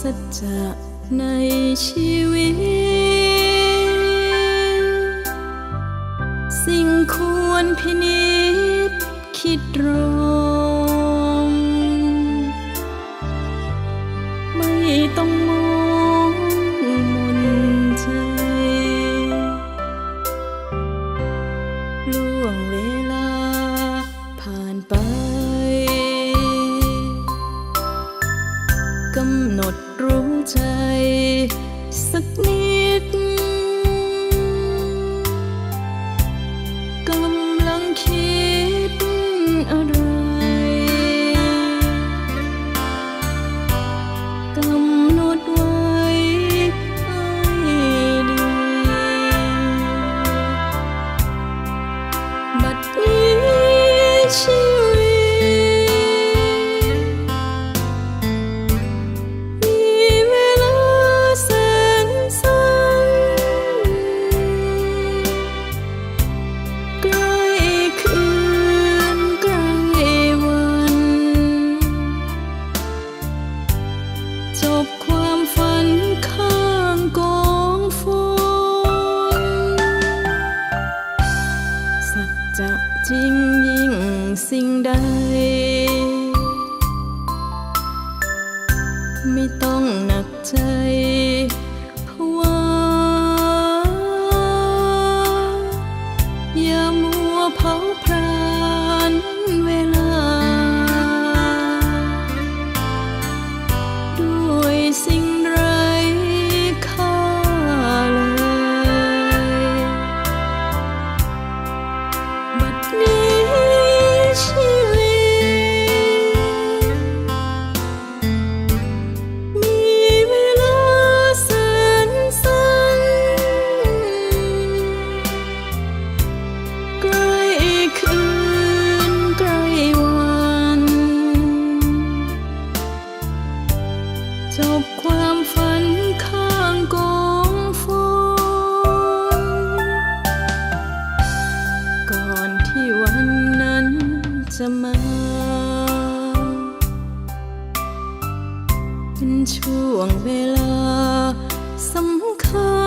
สัจจะในชีวิต สิ่งควรพินิจคิดรู้ ไม่ต้องหนักใจ ช่วงเวลาสำคัญ